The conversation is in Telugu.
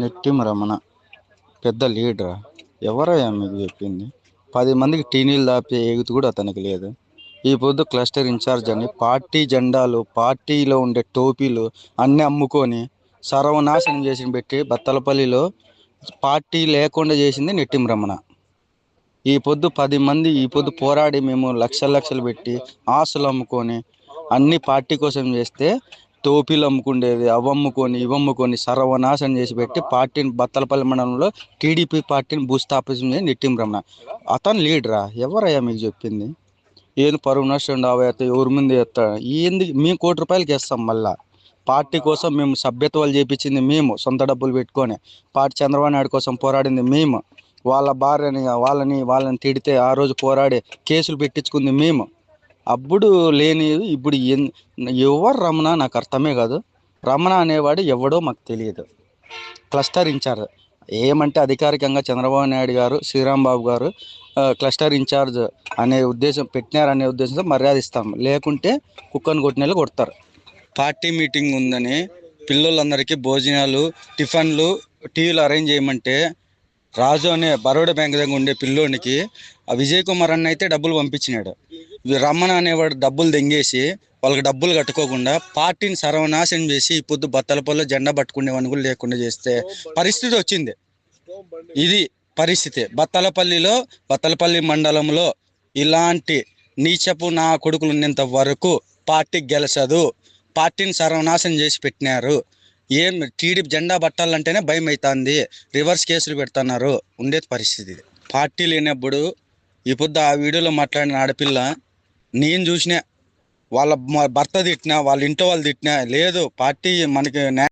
నెట్టిమ రమణ. పెద్ద లీడరా ఎవరయ్యా మీకు చెప్పింది? పది మందికి టీనీలు దాపే ఏగుతు కూడా అతనికి లేదు. ఈ పొద్దు క్లస్టర్ ఇన్ఛార్జ్ అని పార్టీ జెండాలు పార్టీలో ఉండే టోపీలు అన్నీ అమ్ముకొని సర్వనాశనం చేసి పెట్టి బత్తలపల్లిలో పార్టీ లేకుండా చేసింది నెట్టిం రమణ. ఈ పొద్దు పది మంది ఈ పొద్దు పోరాడి మేము లక్షల లక్షలు పెట్టి ఆస్తులు అమ్ముకొని అన్ని పార్టీ కోసం చేస్తే టోపీలు అమ్ముకుండేవి అవి అమ్ముకొని ఇవి అమ్ముకొని సర్వనాశనం చేసి పెట్టి పార్టీని బత్తలపల్లి మండలంలో టీడీపీ పార్టీని భూస్థాపించింది చేసి నెట్టిం రమణ. అతను లీడరా ఎవరయ్యా మీకు చెప్పింది? ఏంది పరువు నష్టం డాబా ఎవరి ముందు ఎత్తా ఏంది? మేము కోటి రూపాయలకి వేస్తాం మళ్ళా. పార్టీ కోసం మేము సభ్యత్వాలు చేపించింది మేము సొంత డబ్బులు పెట్టుకొని. పార్టీ చంద్రబాబు నాయుడు కోసం పోరాడింది మేము. వాళ్ళ భార్యని వాళ్ళని వాళ్ళని తిడితే ఆ రోజు పోరాడి కేసులు పెట్టించుకుంది మేము. అప్పుడు లేనిది ఇప్పుడు ఎన్- ఎవరు రమణ? నాకు అర్థమే కాదు. రమణ అనేవాడు ఎవడో మాకు తెలియదు. క్లస్టర్ ఇన్ఛార్జ్ ఏమంటే అధికారికంగా చంద్రబాబు నాయుడు గారు శ్రీరామ్ బాబు గారు క్లస్టర్ ఇన్ఛార్జ్ అనే ఉద్దేశం పెట్టినారనే ఉద్దేశంతో మర్యాద ఇస్తాం. లేకుంటే కుక్కను కొట్టిన కొడతారు. పార్టీ మీటింగ్ ఉందని పిల్లలందరికీ భోజనాలు టిఫిన్లు టీలు అరేంజ్ చేయమంటే రాజు అనే బరోడా బ్యాంక్ దగ్గర ఉండే పిల్లోనికి ఆ విజయ్ కుమార్ అన్న అయితే డబ్బులు పంపించినాడు. రమణ అనేవాడు డబ్బులు దెంగేసి వాళ్ళకి డబ్బులు కట్టుకోకుండా పార్టీని సర్వనాశనం చేసి ఈ పొద్దు బత్తలపల్లిలో జెండా పట్టుకునేవని కూడా లేకుండా చేస్తే పరిస్థితి వచ్చింది. ఇది పరిస్థితి. బత్తలపల్లిలో బత్తలపల్లి మండలంలో ఇలాంటి నీచపు నా కొడుకులు ఉన్నంత వరకు పార్టీ గెలచదు పార్టీని సర్వనాశనం చేసి పెట్టినారు. ఏం టీడీపీ జెండా పట్టాలంటేనే భయం అవుతుంది రివర్స్ కేసులు పెడుతున్నారు. ఉండేది పరిస్థితి పార్టీ లేనప్పుడు ఈ పొద్దు ఆ వీడియోలో మాట్లాడిన ఆడపిల్ల నేను చూసిన వాళ్ళ భర్త తిట్టినా వాళ్ళ ఇంట్లో వాళ్ళు తిట్టినా లేదు పార్టీ మనకి